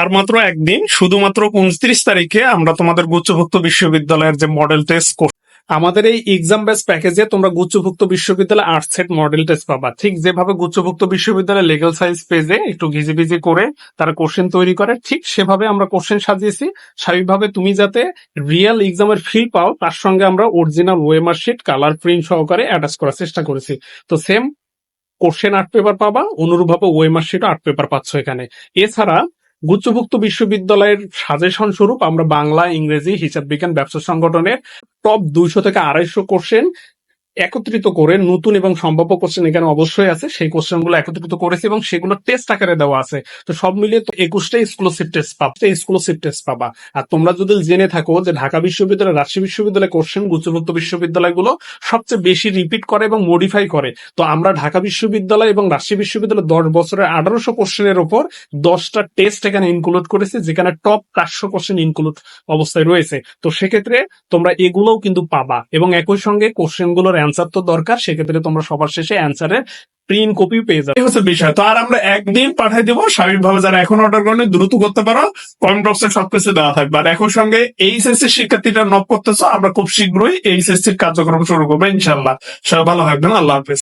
আর মাত্র একদিন, শুধুমাত্র উনত্রিশ তারিখে আমরা তোমাদের গুচ্ছভুক্ত বিশ্ববিদ্যালয়ের যে মডেল টেস্ট আমাদের এই এক্সাম বেস প্যাকেজে তোমরা গুচ্ছভুক্ত বিশ্ববিদ্যালয় আর্টস সেট মডেল টেস্ট পাবা। ঠিক যেভাবে গুচ্ছভুক্ত বিশ্ববিদ্যালয় লিগ্যাল সায়েন্স পেজে একটু ঘিজিবিজি করে তারা কোশ্চেন তৈরি করে, ঠিক সেভাবে আমরা কোশ্চেন সাজিয়েছি। স্বাভাবিকভাবে তুমি যাতে রিয়েল এক্সামের ফিল পাও, তার সঙ্গে আমরা original OMR sheet colour print সহকারে অ্যাটাচ করার চেষ্টা করেছি। তো সেম কোশ্চেন আর্ট পেপার পাবা, অনুরূপভাবে ওয়েমার শিট আর্ট পেপার পাচ্ছ এখানে। এছাড়া গুচ্ছভুক্ত বিশ্ববিদ্যালয়ের সাজেশন স্বরূপ আমরা বাংলা, ইংরেজি, হিসাব বিজ্ঞান, ব্যবসা সংগঠনের টপ দুইশো থেকে আড়াইশো কোশ্চেন একত্রিত করে নতুন এবং সম্ভাব্য কোশ্চেন এখানে অবশ্যই আছে। সেই কোশ্চেনগুলো একত্রিত করেছে এবং সেগুলো টেস্ট আকারে দেওয়া আছে। তো সব মিলিয়ে তো একুশটা এক্সক্লুসিভ টেস্ট পাবা এক্সক্লুসিভ টেস্ট পাবা। আর তোমরা যদি জেনে থাকো যে ঢাকা বিশ্ববিদ্যালয়, রাজশাহী বিশ্ববিদ্যালয় কোশ্চেন গুচ্ছভুক্ত বিশ্ববিদ্যালয়গুলো সবচেয়ে বেশি রিপিট করে এবং মডিফাই করে। তো আমরা ঢাকা বিশ্ববিদ্যালয় এবং রাজশাহী বিশ্ববিদ্যালয় দশ বছরের আঠারোশো কোশ্চেনের উপর দশটা টেস্ট এখানে ইনক্লুড করেছে, যেখানে টপ চারশো কোশ্চেন ইনক্লুড অবস্থায় রয়েছে। তো সেক্ষেত্রে তোমরা এগুলোও কিন্তু পাবা এবং একই সঙ্গে কোশ্চেনগুলোর অ্যান্সার তো দরকার, সেক্ষেত্রে তোমরা সবার শেষে অ্যান্সারের প্রিন্ট কপি পেয়ে যাবে। হচ্ছে বিষয়। তো আর আমরা একদিন পাঠাই দেবো, স্বাভাবিকভাবে যারা এখন অর্ডার করেন, দ্রুত করতে পারো। কমেন্ট বক্সে সবকিছু দেওয়া থাকবে। আর এখন সঙ্গে এইচএসসি শিক্ষার্থীরা নক করতেছ, আমরা খুব শীঘ্রই এইচএসসির কার্যক্রম শুরু করব ইনশাল্লাহ সবাই ভালো থাকবেন, আল্লাহ হাফেজ।